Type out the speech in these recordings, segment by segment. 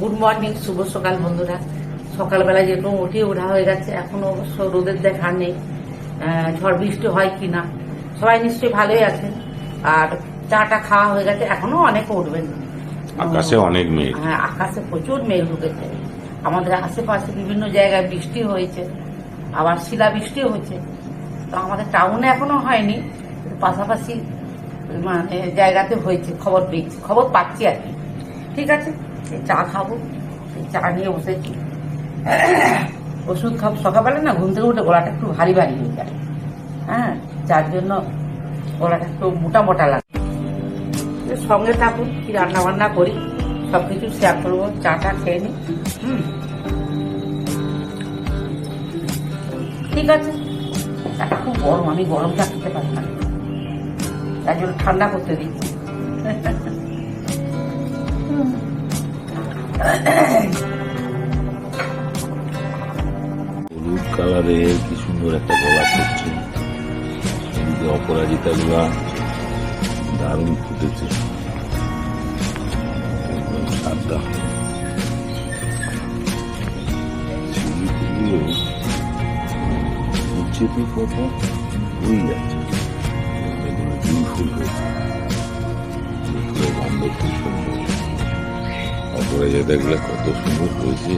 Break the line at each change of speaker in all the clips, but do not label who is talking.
Good morning শুভ সকাল বন্ধুরা। সকালবেলা যেরকম উঠে ওঠা হয়ে গেছে এখনও অবশ্য রোদের দেখা নেই। ঝড় বৃষ্টি হয় কি না? সবাই নিশ্চয়ই ভালোই আছেন। আর চাটা খাওয়া হয়ে গেছে এখনও অনেকে উঠবেন।
আকাশে অনেক মেঘ।
হ্যাঁ আকাশে প্রচুর মেঘ ঢুকেছে। আমাদের আশেপাশে বিভিন্ন জায়গায় বৃষ্টি হয়েছে। আবার শিলা বৃষ্টিও হয়েছে। তো আমাদের টাউনে এখনও হয়নি। পাশাপাশি মানে জায়গাতে হয়েছে খবর পেয়েছি। খবর পাচ্ছি আর কি। ঠিক আছে? চা খাব, চা নিয়ে বসেছি। ওষুধ খাব। সকালবেলা না ঘুম থেকে উঠে গলাটা একটু ভারী ভারী হয়ে যায়। হ্যাঁ যার জন্য গলাটা একটু মোটা মোটা লাগে। সঙ্গে থাকুন, কি রান্না বান্না করি সব কিছু শেয়ার করব চাটা খেয়ে নি হুম। ঠিক আছে। চাটা খুব গরম, আমি গরম চা খেতে পারি না। তাই জন্য ঠান্ডা করতে দিচ্ছি।
হলুদ কালারের কি সুন্দর একটা গোলাপ এদিকে অপরাজিতা গুলা দারুণ ফুটেছে। একদম সাদা। কত? উড়ে যাচ্ছে। ফুল হয়েছে। গন্ধ খুব সুন্দর। অপরাজিতা গুলো কত সুন্দর হয়েছে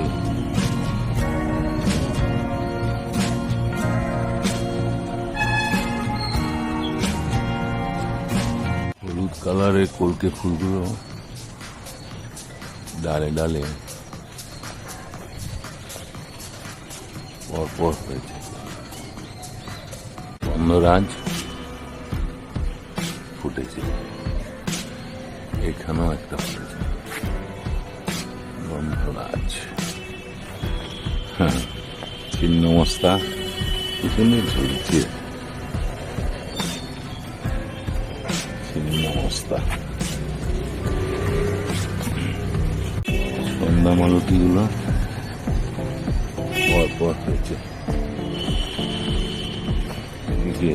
হলুদ কালারের কলকে ফুলগুলো ডালে ডালে পরপর হয়েছে গন্ধরাজ ফুটেছে এখানেও একটা ফুটেছে গন্ধরাজ হ্যাঁ ছিন্নমস্তা পিছনে ঝুলছে ছিন্ন অবস্থা। সন্ধ্যা মালতিগুলো পর পর হয়েছে। এদিকে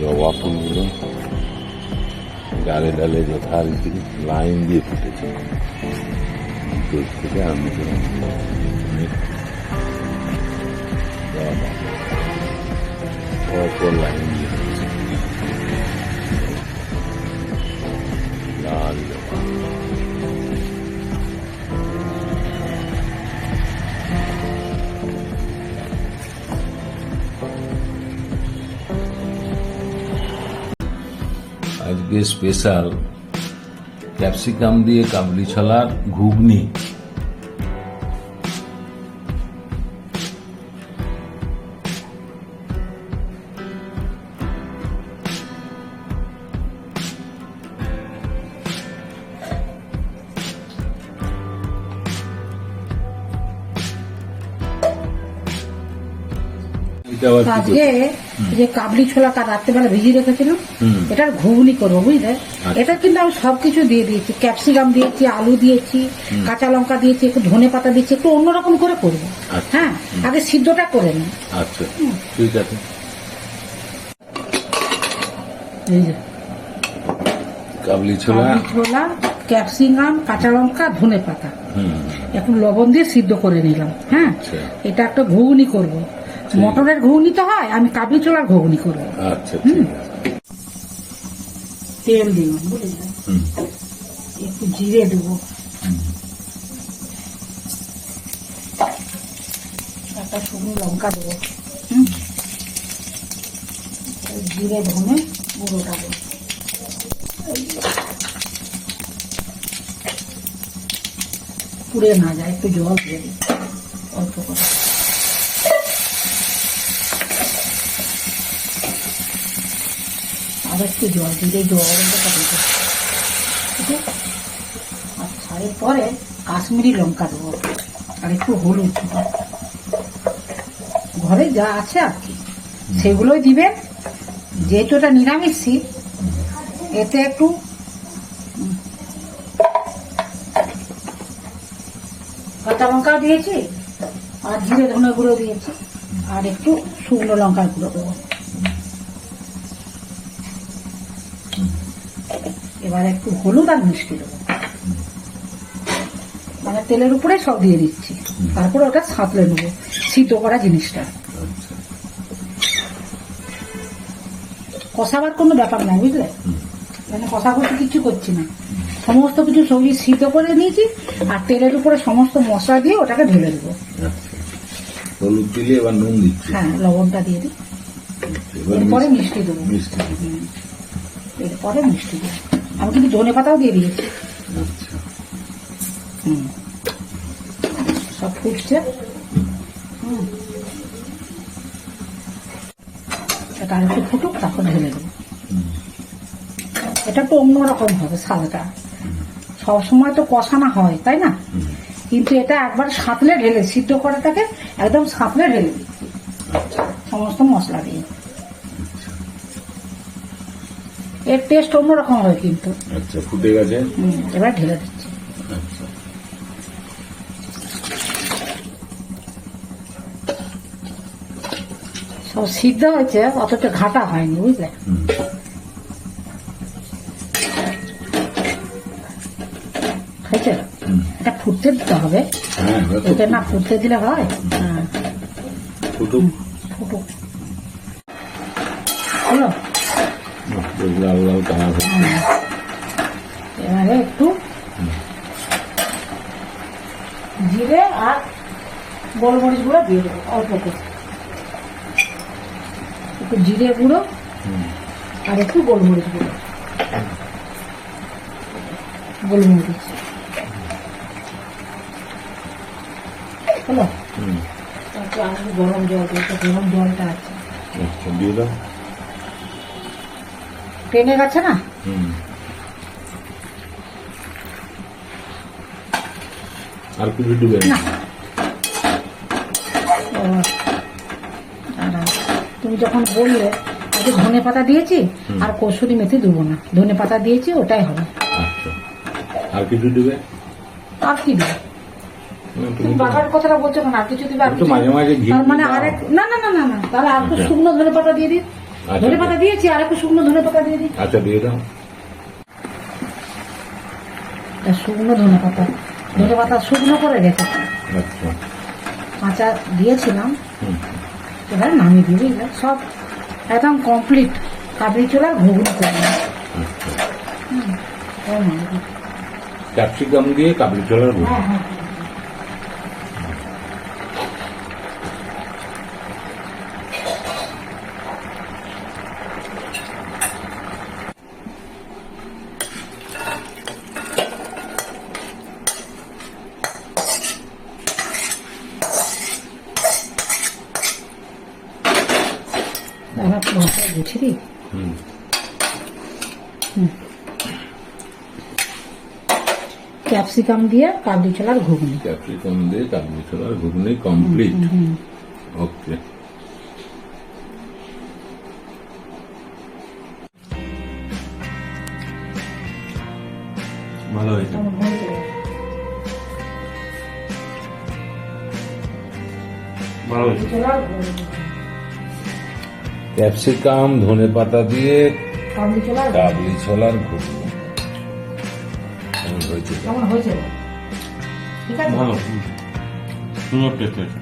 জবা ফুলগুলো ডালে ডালে যথারীতি লাইন দিয়ে ফুটেছে। দুধ থেকে আমি করে অনেক জবা পর পর লাইন দিয়ে লাল আজকে স্পেশাল ক্যাপসিকাম দিয়ে কাবলি ছলার ঘুগনি। এটা আবার কি
আজকে যে কাবলি ছোলা কাল রাত্রেবেলা ভিজিয়ে রেখেছিলাম। এটার ঘুগনি করব বুঝলে?
আচ্ছা।
এটা কিন্তু আমি সবকিছু দিয়ে দিয়েছি। ক্যাপসিকাম দিয়েছি আলু দিয়েছি কাঁচা লঙ্কা দিয়েছি একটু ধনে পাতা দিয়েছি একটু অন্যরকম করে করব।
আচ্ছা।
হ্যাঁ আগে সিদ্ধটা করে নিই।
আচ্ছা। ঠিক আছে। কাবলি ছোলা।
ছোলা ক্যাপসিকাম কাঁচা লঙ্কা ধনে পাতা। একটু লবণ দিয়ে সিদ্ধ করে নিলাম। হ্যাঁ। এটা একটা ঘুগনি করব। মটরের ঘুগনি তো হয় আমি কাবলি ছোলার ঘুগনি করব।
আচ্ছা ঠিক আছে।
তেল দিলাম বুঝলে?
হুম।
একটু জিরে দেবো। একটা শুকনো লঙ্কা দেবো। জিরে ধনে গুঁড়োটা দেবো। পুড়ে না যায় একটু জল দিয়ে দিই অল্প করে। আর একটু জল দিলে জলটা কাটিয়ে ঠিক আছে? আচ্ছা এরপরে কাশ্মীরি লঙ্কা দেবো। আর একটু হলুদ ঘরে যা আছে আর কি। সেগুলোই দিবেন যেহেতু এটা নিরামিষ এতে একটু কাঁচা লঙ্কাও দিয়েছি আর জিরে ধনে গুঁড়ো দিয়েছি আর একটু শুকনো লঙ্কার গুঁড়ো দেবো। এবার একটু হলুদ আর মিষ্টি দেবো। মানে তেলের উপরে সব দিয়ে দিচ্ছি। তারপরে ওটা সাঁতলে নেব শীত করা জিনিসটা। কষাবার কোনো ব্যাপার নাই বুঝলে? মানে কষা করতে কিছু করছি না। সমস্ত কিছু সবজি সিদ্ধ করে নিয়েছি আর তেলের উপরে সমস্ত মশলা দিয়ে ওটাকে ঢেলে দেবো।
আচ্ছা। হলুদ দিলে এবার নুন দিচ্ছি।
হ্যাঁ লবণটা দিয়ে দিই। এরপরে
মিষ্টি-
দেবো।
মিষ্টি।
এরপরে মিষ্টি? আমি কিন্তু ধনে পাতাও দিয়ে দিয়েছি?
আচ্ছা।
হুম। সব ফুটছে। হুম। এটা আর একটু ফুটুক তারপর ঢেলে দেবো। এটা একটু অন্যরকম হবে স্বাদটা। সবসময় তো কষানো হয় তাই না? কিন্তু এটা একবার সাঁতলে ঢেলে সিদ্ধ করাটাকে একদম সাঁতলে ঢেলে সমস্ত মশলা দিয়ে। এর টেস্ট অন্যরকম হয় কিন্তু।
আচ্ছা ফুটে গেছে?
এবার ঢেলে দিচ্ছি।
আচ্ছা।
সব সিদ্ধ হয়েছে অথচ ঘাটা হয়নি বুঝলে। হয়েছে? এটা ফুটতে দিতে হবে।
হ্যাঁ
এটা না ফুটতে দিলে হয়? হ্যাঁ।
ফুটুক।
ফুটুক। হলো?
লাল লাল কালার।
এবারে একটু জিরে আর গোলমরিচ গুঁড়ো দিয়ে দেবো অল্প করে। একটু জিরে গুঁড়ো আর একটু গোলমরিচ গুঁড়ো। গোলমরিচ। হলো। তারপর আমি গরম জল গরম জলটা আছে।
আচ্ছা দিয়ে দাও।
টেনে গেছে না?
আর কিছু
না। ও, তুমি যখন বললে আগে ধনে পাতা দিয়েছি আর কসুরি মেথি দেবো না। ধনে পাতা দিয়েছি ওটাই হবে।
আচ্ছা। আর কিছু দিবে?
আর কি দেবো?
তুমি
কথাটা বলছো না আর কিছু দিবে আর কিছু মানে
না।
আরেক না না না না না। তাহলে আর একটু
আচ্ছা।
শুকনো ধনে পাতা দিয়ে দিই। ধনে পাতা দিয়েছি আর একটু শুকনো ধনে পাতা দিয়ে দিই।
আচ্ছা দিয়ে দাও।
শুকনো ধনে পাতা। ধনে পাতা শুকনো করে রেখেছি
আচ্ছা।
কাঁচা দিয়েছিলাম।
হুম।
এবার নামিয়ে দিবি সব একদম কমপ্লিট কাবলি চোলার ঘুগনি করব
আচ্ছা। ক্যাপসিকাম দিয়ে কাবলি ছোলার গুঁড়ো
হ্যাঁ দাদা মশলা গুছিয়ে দিই। ক্যাপসিকাম দিয়ে কাবলি ছোলার ঘুগনি।
ক্যাপসিকাম দিয়ে কাবলি ছোলার ঘুগনি কমপ্লিট ওকে ভালো হয়েছে। ভালো হয়েছে। ক্যাপসিকাম ধনে পাতা দিয়ে
কাবলি ছোলার ঘুগনি।
হয়েছে?
কেমন হয়েছে? ঠিক আছে?
ভালো সুন্দর টেস্ট হয়েছে।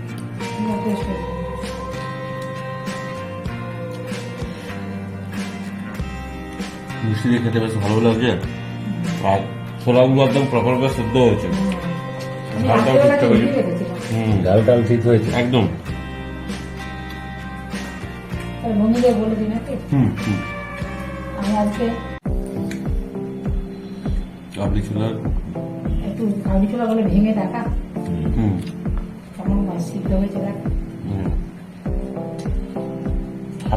মিষ্টি দিয়ে খেতে বেশ ভালো লাগছে। আর ছোলাগুলো একদম প্রপার প্রপারভাবে সেদ্ধ হয়েছে।
আমি
ঝালটাও ঠিকঠাক হয়েছে। হুম।
ডাল টাল ঠিক হয়েছে।
একদম।
বন্ধুদের বলে দিই নাকি? আমি আজকে
কাবলি ছোলার
একটু কাবলি ছোলা বলে ভেঙে দেখা। কেমন সিদ্ধ হয়েছে দেখ।
হুম।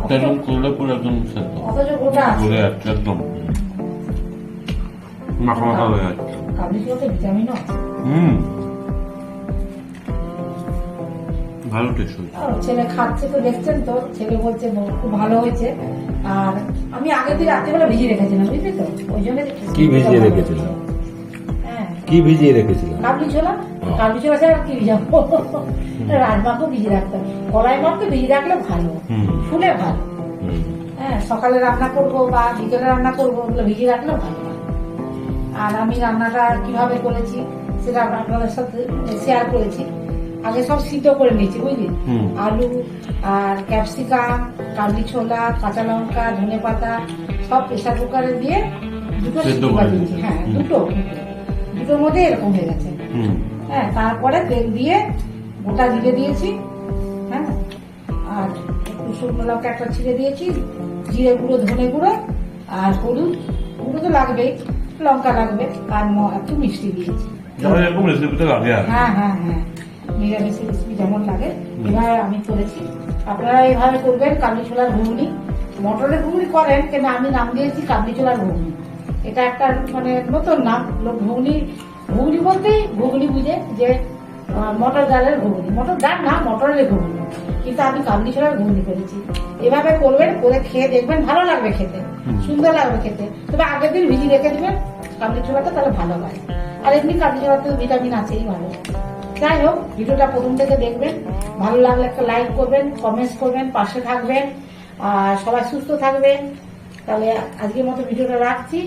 একদম করলে পুরো একদম সেদ্ধ। একদম। মাখা মাখা হয়ে যাচ্ছে।
কাবলি ছোলাতে ভিটামিনও
হুম। ভালো টেস্ট হয়েছে
ছেলে খাচ্ছে তো দেখছেন তো? ছেলে বলছে খুব ভালো হয়েছে। আর আমি আগের দিন রাত্রিবেলা ভিজিয়ে রেখেছিলাম বুঝলি তো? ওই জন্য
কি ভিজিয়ে রেখেছিলাম?
হ্যাঁ।
কি ভিজিয়ে রেখেছিলাম?
কাবলি ছোলা। কাবলি ছোলা ছাড়া কি ভিজাবো? রাজমাকেও ভিজিয়ে রাখতাম কলাই মাছকে ভিজিয়ে রাখলে ভালো। ফুলে ভালো। হ্যাঁ সকালে রান্না করব বা বিকেলে রান্না করব ওগুলো ভিজিয়ে রাখলে ভালো আর আমি রান্নাটা কীভাবে করেছি সেটা আপনাদের সাথে শেয়ার করেছি। আগে সব সিদ্ধ করে নিয়েছি বুঝলি? আলু আর ক্যাপসিকাম কাবলি ছোলা কাঁচা লঙ্কা ধনে পাতা সব প্রেসার কুকারে দিয়ে দুটো
সিদ্ধ করে
দিয়েছি। হ্যাঁ দুটো। দুটোর মধ্যে এরকম হয়ে গেছে। হ্যাঁ তারপরে তেল দিয়ে গোটা জিরে দিয়েছি হ্যাঁ আর একটু শুকনো লঙ্কা একটা ছিঁড়ে দিয়েছি জিরে গুঁড়ো ধনে গুঁড়ো আর হলুদ গুঁড়ো তো লাগবেই লঙ্কা লাগবে আর একটু মিষ্টি দিয়েছি। হ্যাঁ হ্যাঁ হ্যাঁ। নিরামিষ রেসিপি যেমন লাগে এভাবে আমি করেছি। আপনারা এভাবে করবেন কাবলি ছোলার ঘুগনি। মটরের ঘুগনি করেন কিন্তু আমি নাম দিয়েছি কাবলি ছোলার ঘুগনি। এটা একটা মানে নতুন নাম লোক ঘুগনি ঘুগনি বলতেই ঘুগনি বুঝে যে মটর ডালের ঘুগনি। মটর ডাল না মটরের ঘুগনি। কিন্তু আমি কাবলি ছোলার ঘুগনি করেছি। এভাবে করবেন করে খেয়ে দেখবেন ভালো লাগবে খেতে। সুন্দর লাগবে খেতে। তবে আগের দিন ভিজি রেখে দেবেন কাবলি ছোলাটা তাহলে ভালো হয়। আর এমনি কাবলি ছোলাতে ভিটামিন আছেই ভালো। যাই হোক, ভিডিওটা প্রথম থেকে দেখবেন। ভালো লাগলে একটা লাইক করবেন কমেন্টস করবেন, পাশে থাকবেন। আর সবাই সুস্থ থাকবেন। তাহলে আজকের মতো ভিডিওটা রাখছি।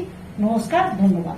নমস্কার, ধন্যবাদ।